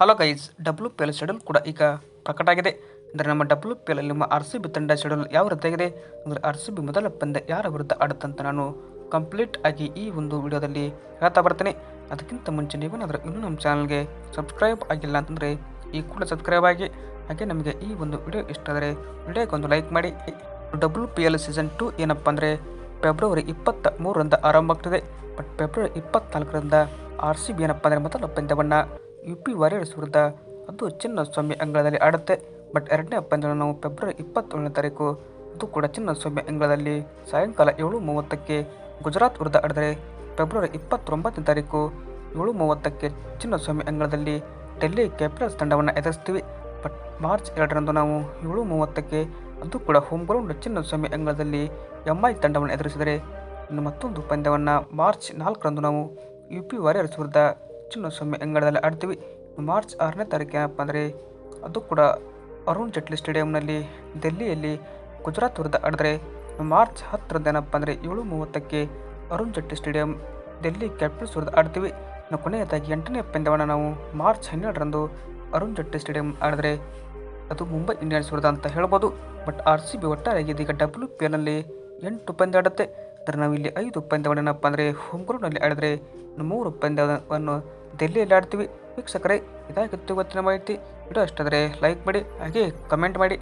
Hello guys W P L schedule ಕೂಡ ಈಗ ಪ್ರಕಟ ಆಗಿದೆ. ಅಂದರೆ ನಮ್ಮ ಡಬ್ಲ್ಯೂ ಪಿ ಎಲ್ ನಿಮ್ಮ ಆರ್ ಸಿ ಬಿ ತಂಡ ಶೆಡ್ಯೂಲ್ ಯಾವ ರೀತಿಯಾಗಿದೆ ಅಂದರೆ ಆರ್ ಸಿ ಬಿ ಮೊದಲ ಪಂದ್ಯ ಯಾರ ವಿರುದ್ಧ ಆಡುತ್ತಂತ ನಾನು ಕಂಪ್ಲೀಟ್ ಆಗಿ ಈ ಒಂದು ವಿಡಿಯೋದಲ್ಲಿ ಹೇಳ್ತಾ ಬರ್ತೇನೆ. ಅದಕ್ಕಿಂತ ಮುಂಚೆ ನೀವೇನಾದರೂ ಇನ್ನೂ ನಮ್ಮ ಚಾನಲ್ಗೆ ಸಬ್ಸ್ಕ್ರೈಬ್ ಆಗಿಲ್ಲ ಅಂತಂದರೆ ಈ ಕೂಡ ಸಬ್ಸ್ಕ್ರೈಬ್ ಆಗಿ. ಹಾಗೆ ನಮಗೆ ಈ ಒಂದು ವಿಡಿಯೋ ಇಷ್ಟ ಆದರೆ ವಿಡಿಯೋಗೊಂದು ಲೈಕ್ ಮಾಡಿ. W P L season two ಏನಪ್ಪ ಅಂದರೆ ಫೆಬ್ರವರಿ ಇಪ್ಪತ್ತ ಮೂರರಿಂದ ಆರಂಭ ಆಗ್ತದೆ. ಬಟ್ ಫೆಬ್ರವರಿ ಇಪ್ಪತ್ನಾಲ್ಕರಿಂದ ಆರ್ ಸಿ ಬಿ ಏನಪ್ಪ ಅಂದರೆ ಮೊದಲ ಪಂದ್ಯವನ್ನು ಯು ಪಿ ವಾರಿಯರ್ಸ್ ವಿರುದ್ಧ ಅದು ಚಿನ್ನಸ್ವಾಮಿ ಅಂಗಳದಲ್ಲಿ ಆಡುತ್ತೆ. ಬಟ್ ಎರಡನೇ ಪಂದ್ಯ ನಾವು ಫೆಬ್ರವರಿ ಇಪ್ಪತ್ತೇಳನೇ ತಾರೀಕು, ಅದು ಕೂಡ ಚಿನ್ನಸ್ವಾಮಿ ಅಂಗಳದಲ್ಲಿ. ಸಾಯಂಕಾಲ ಏಳು ಮೂವತ್ತಕ್ಕೆ ಗುಜರಾತ್ ವಿರುದ್ಧ ಆಡಿದರೆ ಫೆಬ್ರವರಿ ಇಪ್ಪತ್ತೊಂಬತ್ತನೇ ತಾರೀಕು ಏಳು ಮೂವತ್ತಕ್ಕೆ ಚಿನ್ನಸ್ವಾಮಿ ಅಂಗಳದಲ್ಲಿ ಡೆಲ್ಲಿ ಕ್ಯಾಪಿಟಲ್ಸ್ ತಂಡವನ್ನು ಎದುರಿಸ್ತೀವಿ. ಬಟ್ ಮಾರ್ಚ್ ಎರಡರಂದು ನಾವು ಏಳು ಮೂವತ್ತಕ್ಕೆ ಅದು ಕೂಡ ಹೋಮ್ ಗ್ರೌಂಡ್ ಚಿನ್ನಸ್ವಾಮಿ ಅಂಗಳದಲ್ಲಿ ಎಂ ಐ ತಂಡವನ್ನು ಎದುರಿಸಿದರೆ ಇನ್ನು ಮತ್ತೊಂದು ಪಂದ್ಯವನ್ನು ಮಾರ್ಚ್ ನಾಲ್ಕರಂದು ನಾವು ಯು ಪಿ ವಾರಿಯರ್ಸ್ ವಿರುದ್ಧ ಚಿನ್ನಸ್ವಾಮಿ ಅಂಗಡದಲ್ಲಿ ಆಡ್ತೀವಿ. ಮಾರ್ಚ್ ಆರನೇ ತಾರೀಕು ಏನಪ್ಪ ಅಂದರೆ, ಅದು ಕೂಡ ಅರುಣ್ ಜೇಟ್ಲಿ ಸ್ಟೇಡಿಯಂನಲ್ಲಿ ದೆಲ್ಲಿಯಲ್ಲಿ ಗುಜರಾತ್ ವಿರುದ್ಧ ಆಡಿದ್ರೆ, ಮಾರ್ಚ್ ಹತ್ತರದ್ದು ಏನಪ್ಪ ಅಂದರೆ ಏಳು ಮೂವತ್ತಕ್ಕೆ ಅರುಣ್ ಜೇಟ್ಲಿ ಸ್ಟೇಡಿಯಂ ಡೆಲ್ಲಿ ಕ್ಯಾಪಿಟಲ್ಸ್ ವಿರುದ್ಧ ಆಡ್ತೀವಿ. ಇನ್ನು ಕೊನೆಯದಾಗಿ ಎಂಟನೇ ಪಂದ್ಯವನ್ನು ನಾವು ಮಾರ್ಚ್ ಹನ್ನೆರಡರಂದು ಅರುಣ್ ಜೇಟ್ಲಿ ಸ್ಟೇಡಿಯಂ ಆಡಿದ್ರೆ, ಅದು ಮುಂಬೈ ಇಂಡಿಯನ್ಸ್ ವಿರುದ್ಧ ಅಂತ ಹೇಳ್ಬೋದು. ಬಟ್ ಆರ್ ಸಿ ಬಿ ಒಟ್ಟಾರೆಯಾಗಿ ಇದೀಗ ಡಬ್ಲ್ಯೂ ಪಿ ಎಲ್ನಲ್ಲಿ ಎಂಟು ಪಂದ್ಯ ಆಡುತ್ತೆ. ಅಂದರೆ ನಾವು ಇಲ್ಲಿ ಐದು ಏನಪ್ಪ ಅಂದರೆ ಹೋಮ್ ಆಡಿದ್ರೆ ಮೂರು ಪಂದ್ಯವನ್ನು ದೆಹಲಿಯಲ್ಲಿ ಆಡ್ತೀವಿ ವೀಕ್ಷಕರೇ ಇದಾಗಿತ್ತು ಗೊತ್ತಿನ ಮಾಹಿತಿ. ವಿಡಿಯೋ ಇಷ್ಟಾದರೆ ಲೈಕ್ ಮಾಡಿ ಹಾಗೆ ಕಮೆಂಟ್ ಮಾಡಿ.